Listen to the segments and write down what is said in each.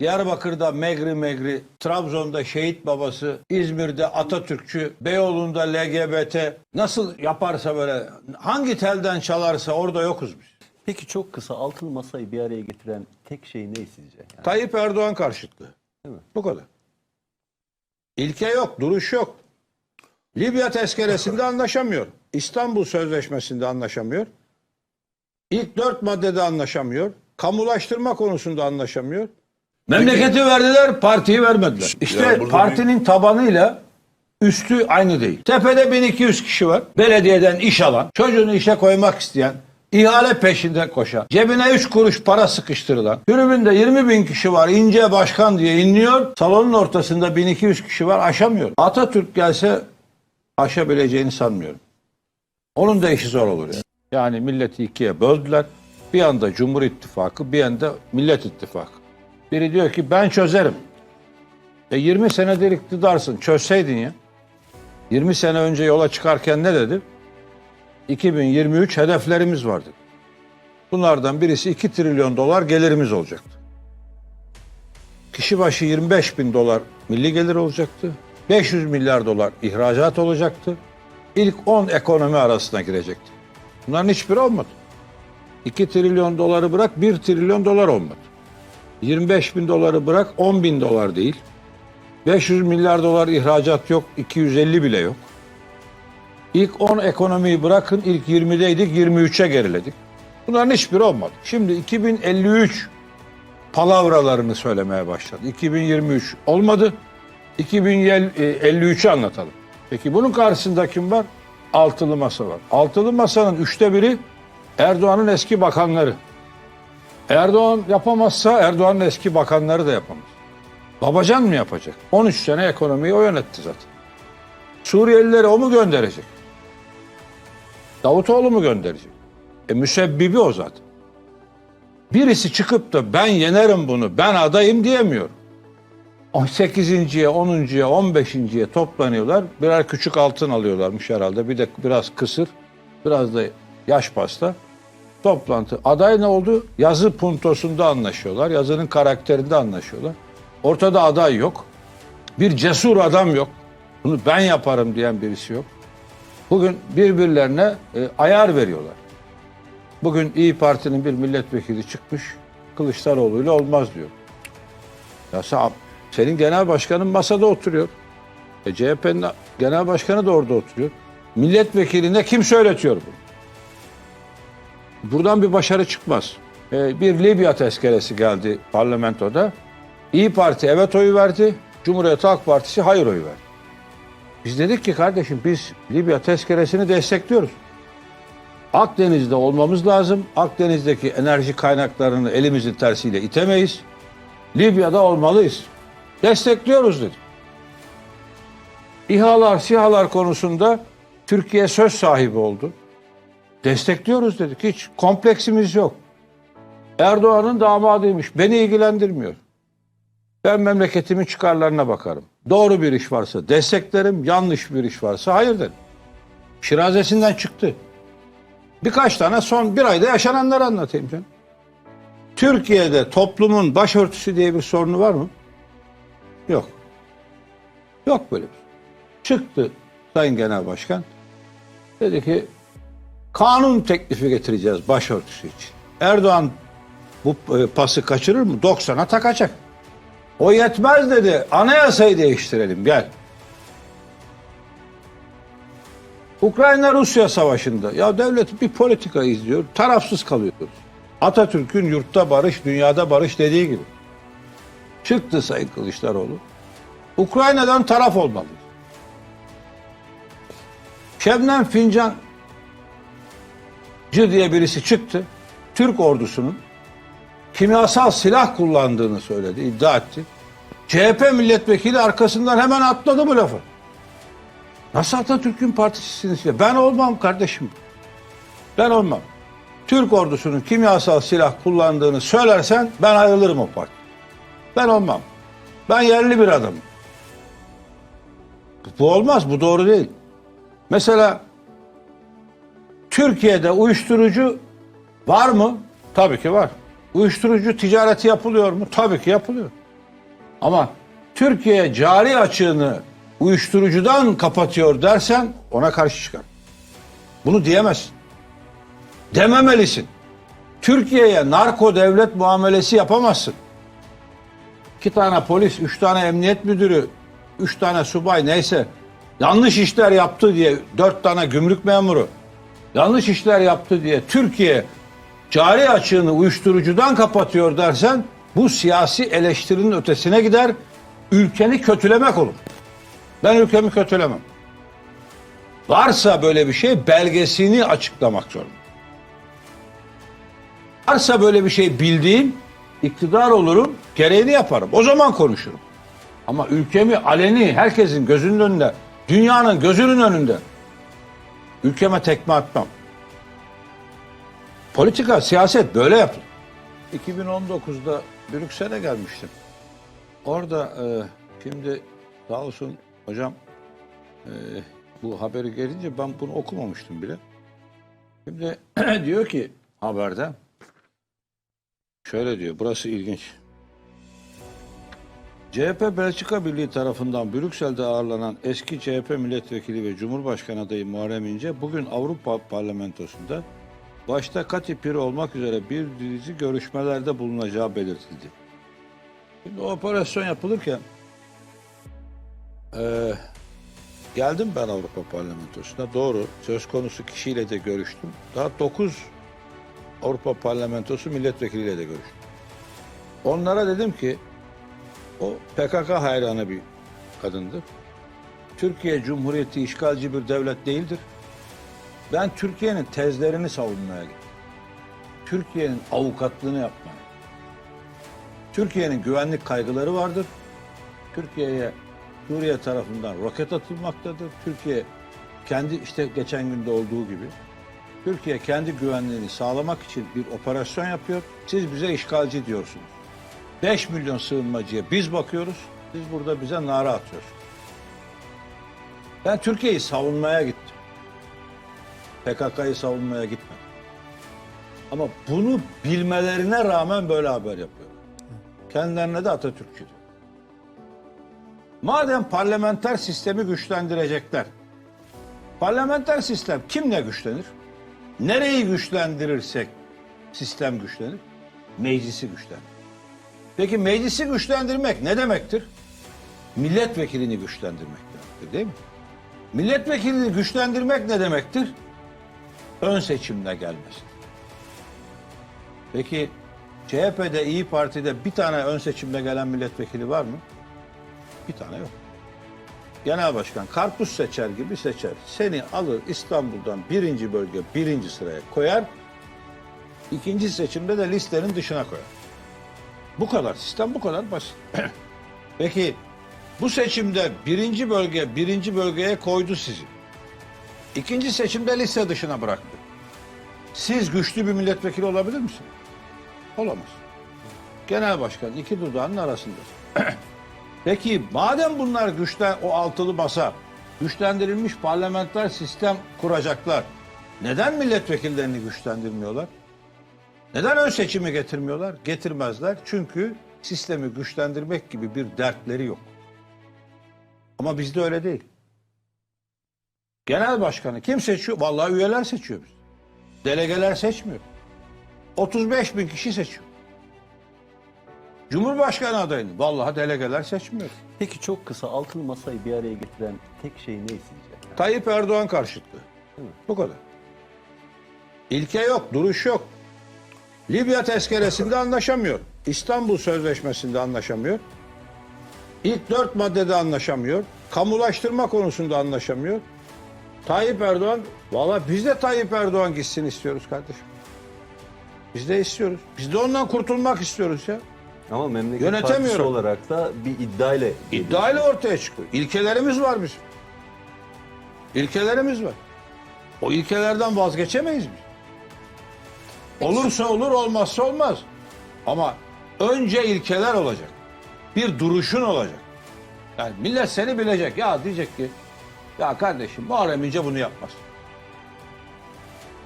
Diyarbakır'da Megri Megri, Trabzon'da şehit babası, İzmir'de Atatürkçü, Beyoğlu'nda LGBT nasıl yaparsa böyle hangi telden çalarsa orada yokuz biz. Peki çok kısa altılı masayı bir araya getiren tek şey ne sizce? Yani Tayyip Erdoğan karşıtlığı. Değil mi? Bu kadar. İlke yok, duruş yok. Libya tezkeresinde anlaşamıyor. İstanbul Sözleşmesi'nde anlaşamıyor. İlk dört maddede anlaşamıyor. Kamulaştırma konusunda anlaşamıyor. Memleketi verdiler, partiyi vermediler. İşte burada partinin tabanıyla üstü aynı değil. Tepede 1200 kişi var. Belediyeden iş alan, çocuğunu işe koymak isteyen, ihale peşinde koşan, cebine 3 kuruş para sıkıştırılan, tribünde 20 bin kişi var, ince başkan diye inliyor. Salonun ortasında 1200 kişi var, aşamıyor. Atatürk gelse aşabileceğini sanmıyorum. Onun da işi zor olur yani. Yani milleti ikiye böldüler. Bir anda Cumhur İttifakı, bir yanda Millet İttifakı. Biri diyor ki ben çözerim. E 20 senedir iktidarsın, çözseydin ya. 20 sene önce yola çıkarken ne dedi? 2023 hedeflerimiz vardı. Bunlardan birisi 2 trilyon dolar gelirimiz olacaktı. Kişi başı 25 bin dolar milli gelir olacaktı. 500 milyar dolar ihracat olacaktı. İlk 10 ekonomi arasına girecekti. Bunların hiçbiri olmadı. 2 trilyon doları bırak 1 trilyon dolar olmadı. 25 bin doları bırak 10 bin dolar değil. 500 milyar dolar ihracat yok, 250 bile yok. İlk 10 ekonomiyi bırakın ilk 20'deydik 23'e geriledik. Bunların hiçbiri olmadı. Şimdi 2053 palavralarını söylemeye başladı. 2023 olmadı. 2053'ü anlatalım. Peki bunun karşısında kim var? Altılı masa var. Altılı masanın üçte biri Erdoğan'ın eski bakanları. Erdoğan yapamazsa Erdoğan'ın eski bakanları da yapamaz. Babacan mı yapacak? 13 sene ekonomiyi o yönetti zaten. Suriyelileri o mu gönderecek? Davutoğlu mu gönderecek? E müsebbibi o zaten. Birisi çıkıp da ben yenerim bunu, ben adayım diyemiyor. 8.ye, 10.ya, 15.ye toplanıyorlar. Birer küçük altın alıyorlarmış herhalde. Bir de biraz kısır, biraz da yaş pasta. Toplantı. Aday ne oldu? Yazı puntosunda anlaşıyorlar. Yazının karakterinde anlaşıyorlar. Ortada aday yok. Bir cesur adam yok. Bunu ben yaparım diyen birisi yok. Bugün birbirlerine e, ayar veriyorlar. Bugün İyi Parti'nin bir milletvekili çıkmış. Kılıçdaroğlu'yla olmaz diyor. Ya sen, senin genel başkanın masada oturuyor. E, CHP'nin genel başkanı da orada oturuyor. Milletvekiline kim söyletiyor bunu? Buradan bir başarı çıkmaz. E, bir Libya tezkeresi geldi parlamentoda. İyi Parti evet oyu verdi. Cumhuriyet Halk Partisi hayır oyu verdi. Biz dedik ki kardeşim biz Libya tezkeresini destekliyoruz. Akdeniz'de olmamız lazım. Akdeniz'deki enerji kaynaklarını elimizin tersiyle itemeyiz. Libya'da olmalıyız. Destekliyoruz dedik. İHA'lar, SİHA'lar konusunda Türkiye söz sahibi oldu. Destekliyoruz dedik. Hiç kompleksimiz yok. Erdoğan'ın damadıymış. Beni ilgilendirmiyor. Ben memleketimin çıkarlarına bakarım. Doğru bir iş varsa desteklerim, yanlış bir iş varsa hayır derim. Şirazesinden çıktı. Birkaç tane son bir ayda yaşananları anlatayım canım. Türkiye'de toplumun başörtüsü diye bir sorunu var mı? Yok. Yok böyle bir şey. Çıktı Sayın Genel Başkan. Dedi ki kanun teklifi getireceğiz başörtüsü için. Erdoğan bu e, pası kaçırır mı? 90'a takacak. O yetmez dedi. Anayasayı değiştirelim gel. Ukrayna-Rusya savaşında ya devlet bir politika izliyor. Tarafsız kalıyoruz. Atatürk'ün yurtta barış, dünyada barış dediği gibi. Çıktı Sayın Kılıçdaroğlu. Ukrayna'dan taraf olmalıyız. Şebnem Fincancı diye birisi çıktı. Türk ordusunun kimyasal silah kullandığını söyledi, iddia etti. CHP milletvekili arkasından hemen atladı bu lafı. Nasıl Atatürk'ün partisisiniz ya? Ben olmam kardeşim. Ben olmam. Türk ordusunun kimyasal silah kullandığını söylersen ben ayrılırım o parti. Ben olmam. Ben yerli bir adamım. Bu olmaz, bu doğru değil. Mesela Türkiye'de uyuşturucu var mı? Tabii ki var. Uyuşturucu ticareti yapılıyor mu? Tabii ki yapılıyor. Ama Türkiye cari açığını uyuşturucudan kapatıyor dersen ona karşı çıkar. Bunu diyemezsin. Dememelisin. Türkiye'ye narko devlet muamelesi yapamazsın. İki tane polis, üç tane emniyet müdürü, üç tane subay neyse yanlış işler yaptı diye dört tane gümrük memuru yanlış işler yaptı diye Türkiye cari açığını uyuşturucudan kapatıyor dersen bu siyasi eleştirinin ötesine gider, ülkeni kötülemek olur. Ben ülkemi kötülemem. Varsa böyle bir şey belgesini açıklamak zorunda. Varsa böyle bir şey bildiğim iktidar olurum, gereğini yaparım. O zaman konuşurum. Ama ülkemi aleni herkesin gözünün önünde, dünyanın gözünün önünde ülkeme tekme atmam. Politika, siyaset böyle yapılır. 2019'da Brüksel'e gelmiştim. Orada e, şimdi sağ olsun hocam e, bu haberi gelince ben bunu okumamıştım bile. Şimdi diyor ki haberde şöyle diyor burası ilginç. CHP Belçika Birliği tarafından Brüksel'de ağırlanan eski CHP milletvekili ve Cumhurbaşkanı adayı Muharrem İnce bugün Avrupa Parlamentosu'nda başta Kati Piri olmak üzere bir dizi görüşmelerde bulunacağı belirtildi. Şimdi o operasyon yapılırken eee, geldim ben Avrupa Parlamentosu'na. Doğru söz konusu kişiyle de görüştüm. Daha 9 Avrupa Parlamentosu milletvekiliyle de görüştüm. Onlara dedim ki o PKK hayranı bir kadındı. Türkiye Cumhuriyeti işgalci bir devlet değildir. Ben Türkiye'nin tezlerini savunmaya gittim. Türkiye'nin avukatlığını yapmaya. Türkiye'nin güvenlik kaygıları vardır. Türkiye'ye Suriye tarafından roket atılmaktadır. Türkiye kendi işte geçen günde olduğu gibi Türkiye kendi güvenliğini sağlamak için bir operasyon yapıyor. Siz bize işgalci diyorsunuz. 5 milyon sığınmacıya biz bakıyoruz. Siz burada bize nara atıyorsunuz. Ben Türkiye'yi savunmaya gittim. PKK'yı savunmaya gitmedim. Ama bunu bilmelerine rağmen böyle haber yapıyorlar. Kendilerine de Atatürkçü diyor. Madem parlamenter sistemi güçlendirecekler, parlamenter sistem kimle güçlenir? Nereyi güçlendirirsek sistem güçlenir? Meclisi güçlendirir. Peki meclisi güçlendirmek ne demektir? Milletvekilini güçlendirmek demektir değil mi? Milletvekilini güçlendirmek ne demektir? Ön seçimle gelmesi. Peki CHP'de, İyi Parti'de bir tane ön seçimle gelen milletvekili var mı? Bir tane yok. Genel başkan karpuz seçer gibi seçer. Seni alır İstanbul'dan birinci bölge birinci sıraya koyar. İkinci seçimde de listenin dışına koyar. Bu kadar. Sistem bu kadar basit. Peki bu seçimde birinci bölge birinci bölgeye koydu sizi. İkinci seçimde liste dışına bıraktı. Siz güçlü bir milletvekili olabilir misiniz? Olamaz. Genel başkan iki dudağının arasında. Peki madem bunlar güçten o altılı masa güçlendirilmiş parlamenter sistem kuracaklar. Neden milletvekillerini güçlendirmiyorlar? Neden ön seçimi getirmiyorlar? Getirmezler. Çünkü sistemi güçlendirmek gibi bir dertleri yok. Ama bizde öyle değil. Genel başkanı kim seçiyor? Vallahi üyeler seçiyor biz. Delegeler seçmiyor. 35 bin kişi seçiyor. Cumhurbaşkanı adayını vallahi delegeler seçmiyor. Peki çok kısa altılı masayı bir araya getiren tek şey ne sizce? Tayyip Erdoğan karşıtlığı. Bu kadar. İlke yok, duruş yok. Libya tezkeresinde anlaşamıyor. İstanbul Sözleşmesi'nde anlaşamıyor. İlk dört maddede anlaşamıyor. Kamulaştırma konusunda anlaşamıyor. Tayyip Erdoğan, valla biz de Tayyip Erdoğan gitsin istiyoruz kardeşim. Biz de istiyoruz. Biz de ondan kurtulmak istiyoruz ya. Ama memleket partisi olarak da bir iddiayla. İddiayla ortaya çıkıyor. İlkelerimiz var bizim. İlkelerimiz var. O ilkelerden vazgeçemeyiz biz. Olursa olur, olmazsa olmaz. Ama önce ilkeler olacak. Bir duruşun olacak. Yani millet seni bilecek. Ya diyecek ki, ya kardeşim Muharrem İnce bunu yapmaz.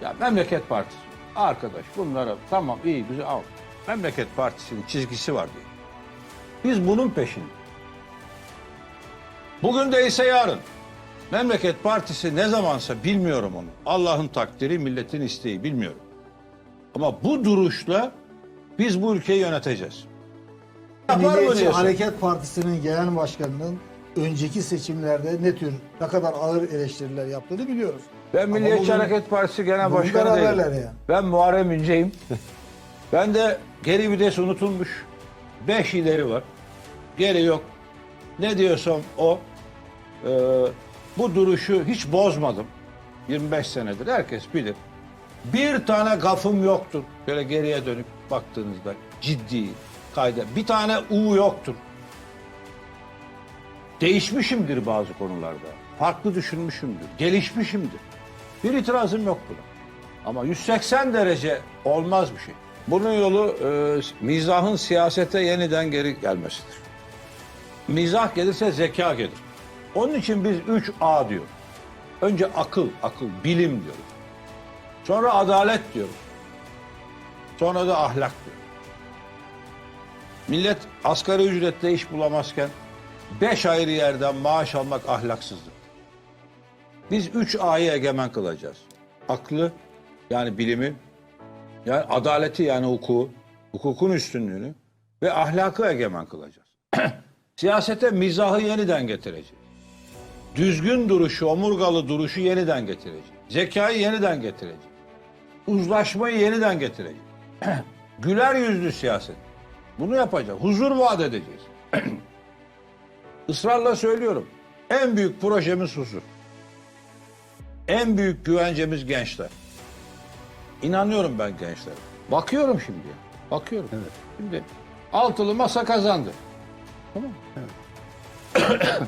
Ya Memleket Partisi. Arkadaş bunlara tamam iyi güzel al. Memleket Partisi'nin çizgisi var diye. Biz bunun peşinde. Bugün değilse yarın. Memleket Partisi ne zamansa bilmiyorum onu. Allah'ın takdiri, milletin isteği bilmiyorum. Ama bu duruşla biz bu ülkeyi yöneteceğiz. Yapar mı Milliyetçi diyorsun? Hareket Partisi'nin genel başkanının önceki seçimlerde ne tür, ne kadar ağır eleştiriler yaptığını biliyoruz. Ben Ama Milliyetçi bugün- Hareket Partisi Genel bugün Başkanı beraberler değilim. yani. Ben Muharrem İnce'yim. ben de geri vites unutulmuş. Beş ileri var. Geri yok. Ne diyorsam o. Ee, bu duruşu hiç bozmadım. 25 senedir herkes bilir. Bir tane gafım yoktur. Böyle geriye dönüp baktığınızda ciddi kayda. Bir tane U yoktur. Değişmişimdir bazı konularda. Farklı düşünmüşümdür. Gelişmişimdir. Bir itirazım yok buna. Ama 180 derece olmaz bir şey. Bunun yolu e, mizahın siyasete yeniden geri gelmesidir. Mizah gelirse zeka gelir. Onun için biz 3A diyoruz. Önce akıl, akıl, bilim diyoruz. Sonra adalet diyoruz. Sonra da ahlak diyoruz. Millet asgari ücretle iş bulamazken beş ayrı yerden maaş almak ahlaksızlık. Biz üç A'yı egemen kılacağız. Aklı yani bilimi, yani adaleti yani hukuku, hukukun üstünlüğünü ve ahlakı egemen kılacağız. Siyasete mizahı yeniden getireceğiz. Düzgün duruşu, omurgalı duruşu yeniden getireceğiz. Zekayı yeniden getireceğiz. Uzlaşmayı yeniden getireceğiz. Güler yüzlü siyaset. Bunu yapacağız. Huzur vaat edeceğiz. Israrla söylüyorum. En büyük projemiz huzur. En büyük güvencemiz gençler. İnanıyorum ben gençlere. Bakıyorum şimdi. Bakıyorum. Şimdi altılı masa kazandı. Tamam mı?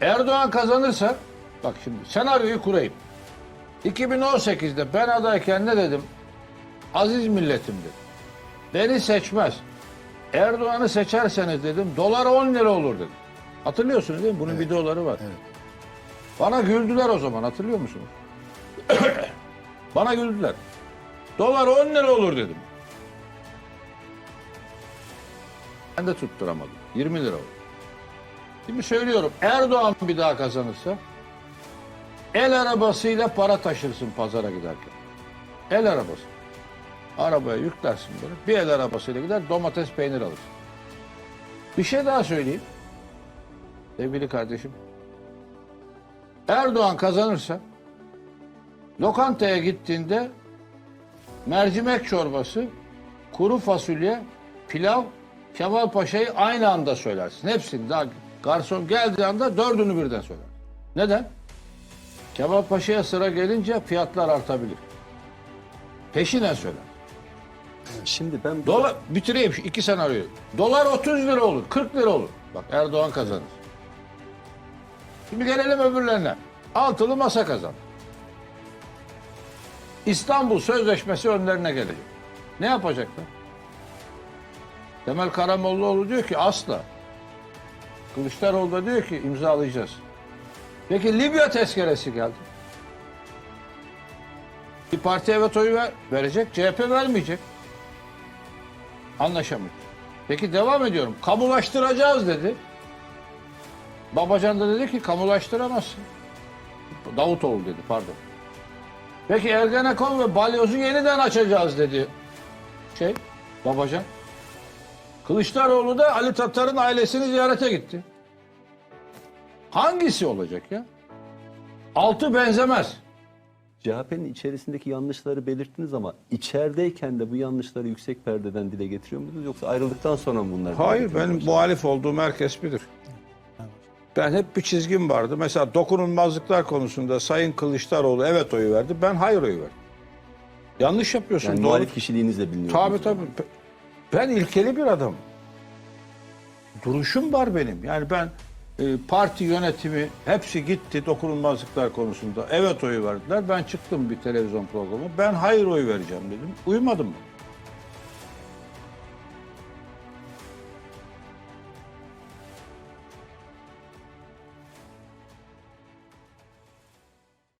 Erdoğan kazanırsa bak şimdi senaryoyu kurayım. 2018'de ben adayken ne dedim? Aziz milletim dedim. Beni seçmez. Erdoğan'ı seçerseniz dedim dolar 10 lira olur dedim. Hatırlıyorsunuz değil mi? Bunun videoları var. Bana güldüler o zaman hatırlıyor musunuz? Bana güldüler. Dolar 10 lira olur dedim. Ben de tutturamadım. 20 lira oldu. Şimdi söylüyorum Erdoğan bir daha kazanırsa el arabasıyla para taşırsın pazara giderken. El arabası. Arabaya yüklersin böyle. Bir el arabasıyla gider domates peynir alırsın. Bir şey daha söyleyeyim. Sevgili kardeşim. Erdoğan kazanırsa lokantaya gittiğinde mercimek çorbası, kuru fasulye, pilav, Kemal Paşa'yı aynı anda söylersin. Hepsini daha garson geldiği anda dördünü birden söyler. Neden? Kemal Paşa'ya sıra gelince fiyatlar artabilir. Peşinen söyler. Şimdi ben Dolar bitireyim şu iki senaryoyu. Dolar 30 lira olur, 40 lira olur. Bak Erdoğan kazanır. Şimdi gelelim öbürlerine. Altılı masa kazan. İstanbul Sözleşmesi önlerine gelecek. Ne yapacaklar? Temel Karamollaoğlu diyor ki asla. Kılıçdaroğlu da diyor ki imzalayacağız. Peki Libya tezkeresi geldi. Bir parti evet oyu ver, verecek, CHP vermeyecek. Anlaşamayacak. Peki devam ediyorum. Kamulaştıracağız dedi. Babacan da dedi ki kamulaştıramazsın. Davutoğlu dedi pardon. Peki Ergenekon ve Balyoz'u yeniden açacağız dedi. Şey Babacan. Kılıçdaroğlu da Ali Tatar'ın ailesini ziyarete gitti. Hangisi olacak ya? Altı benzemez. CHP'nin içerisindeki yanlışları belirttiniz ama içerideyken de bu yanlışları yüksek perdeden dile getiriyor muydunuz yoksa ayrıldıktan sonra mı bunlar? Hayır benim başladınız? muhalif olduğum herkes bilir. Ben hep bir çizgim vardı. Mesela dokunulmazlıklar konusunda Sayın Kılıçdaroğlu evet oyu verdi. Ben hayır oyu verdim. Yanlış yapıyorsun. yani doğru. muhalif kişiliğinizle biliniyor. Tabii tabii. Ben ilkeli bir adamım. Duruşum var benim. Yani ben parti yönetimi hepsi gitti dokunulmazlıklar konusunda. Evet oyu verdiler. Ben çıktım bir televizyon programı. Ben hayır oyu vereceğim dedim. Uyumadım mı?